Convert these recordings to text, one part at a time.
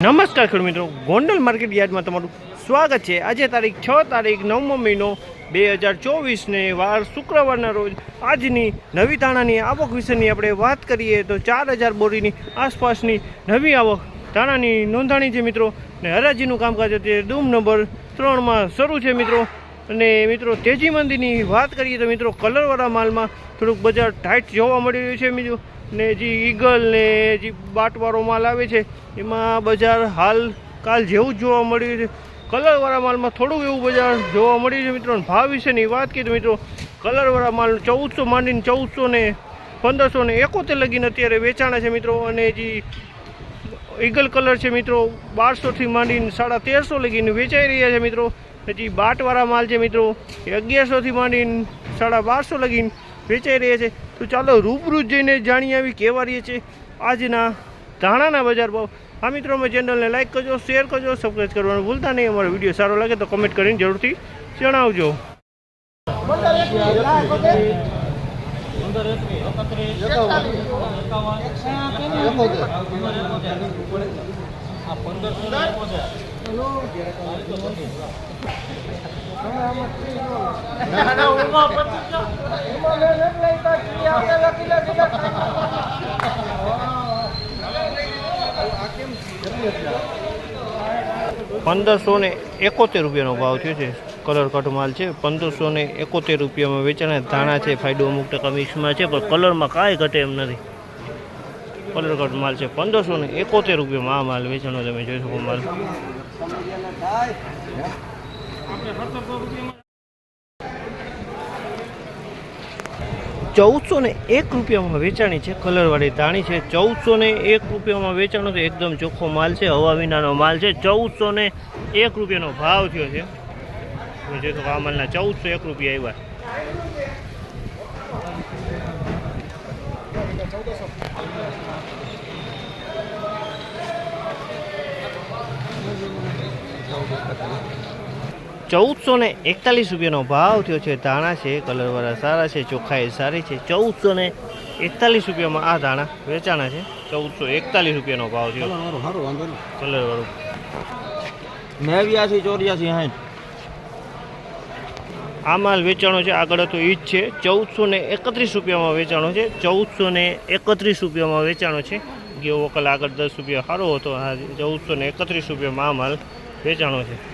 નમસ્કાર ખેડૂત મિત્રો, ગોંડલ માર્કેટ યાર્ડમાં તમારું સ્વાગત છે. આજે તારીખ છ તારીખ નવમો મહિનો બે હજાર ચોવીસને વાર શુક્રવારના રોજ આજની નવી ધાણાની આવક વિશેની આપણે વાત કરીએ તો ચાર હજાર બોરીની આસપાસની નવી આવક ધાણાની નોંધાણી છે મિત્રો અને હરાજીનું કામકાજ અત્યારે ડૂમ નંબર ત્રણમાં શરૂ છે મિત્રો. અને મિત્રો, તેજી મંદીની વાત કરીએ તો મિત્રો, કલરવાળા માલમાં થોડુંક બજાર ટાઈટ જોવા મળી રહ્યું છે મિત્રો. ને જે ઈગલ ને જે બાટવાળો માલ આવે છે, એમાં બજાર હાલ કાલ જેવું જ જોવા મળ્યું છે. કલરવાળા માલમાં થોડુંક એવું બજાર જોવા મળ્યું છે મિત્રો ભાવ વિશેની વાત કરીએ મિત્રો, કલરવાળા માલ ચૌદસો માંડીને ચૌદસો ને પંદરસો ને એકોતેર લગીને અત્યારે વેચાણા છે મિત્રો, અને જે ઈગલ કલર છે મિત્રો બારસોથી માંડીને સાડા તેરસો લગીને વેચાઈ રહ્યા છે મિત્રો. પછી બાટવાળા માલ છે મિત્રો, એ અગિયારસોથી માંડીને સાડા બારસો લગીને વેચાઈ રહ્યા છે. તો ચાલો રૂબરૂ જઈને જાણી આવી કેવા રહીએ છે આજના ધાણાના બજાર ભાવ. આ મિત્રો અમે ચેનલને લાઈક કરજો શેર કરજો સબસ્ક્રાઈબ કરવાનું ભૂલતા નહીં. અમારો વીડિયો સારો લાગે તો કમેન્ટ કરીને જરૂરથી જણાવજો. પંદરસો ને એકોતેર રૂપિયાનો ભાવ થયો છે. કલર કટ માલ છે. પંદરસો ને એકોતેર રૂપિયામાં વેચાણા. ધાણા છે ફાયદો અમુક ટકા મિક્સમાં છે પણ કલરમાં કાંઈ ઘટે એમ નથી. કલર કટ માલ છે. પંદરસો ને એકોતેર રૂપિયામાં આ માલ વેચાણો તમે જોઈ શકો માલ. ચૌદસો ને એક રૂપિયામાં વેચાણી છે, કલરવાળી ધાણી છે. ચૌદસો ને એક રૂપિયામાં વેચાણો તો એકદમ ચોખ્ખો માલ છે, હવા વિનાનો માલ છે. ચૌદસો ને એક રૂપિયાનો ભાવ થયો છે. તમે આ માલના ચૌદસો એક રૂપિયા આવ્યા. ચૌદસો ને એકતાલીસ રૂપિયાનો ભાવ થયો છે. ધાણા છે કલરવાળા સારા છે ચોખ્ખાઈ સારી છે. ચૌદસો ને એકતાલીસ રૂપિયામાં આ ધાણા વેચાણા છે. ચૌદસો એકતાલીસ રૂપિયાનો ભાવ થયો. કલરવાળું નેવ્યાસી ચોર્યાસી સાઠ. આ માલ વેચાણો છે આગળ તો ઈ જ છે. ચૌદસો ને એકત્રીસ રૂપિયામાં વેચાણો છે. ચૌદસો ને એકત્રીસ રૂપિયામાં વેચાણો છે. ગયો વકલ આગળ દસ રૂપિયા સારો હતો. હા ચૌદસો ને એકત્રીસ રૂપિયામાં આ માલ વેચાણો છે.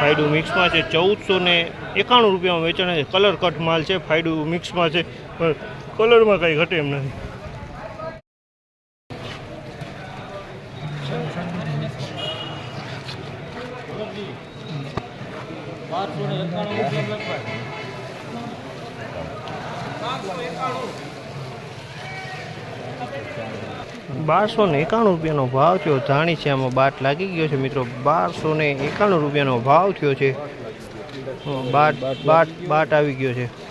ફાયડું મિક્સમાં છે. ચૌદસો ને એકાણું રૂપિયામાં વેચાણ છે. કલર કટ માલ છે, ફાયડું મિક્સમાં છે. પણ કલરમાં કાંઈ ઘટે એમ નથી. બારસો ને એકાણું રૂપિયાનો ભાવ થયો. ધાણી છે આમાં બાટ લાગી ગયો છે મિત્રો. બારસો ને એકાણું રૂપિયાનો ભાવ થયો છે. બાટ બાટ બાટ આવી ગયો છે.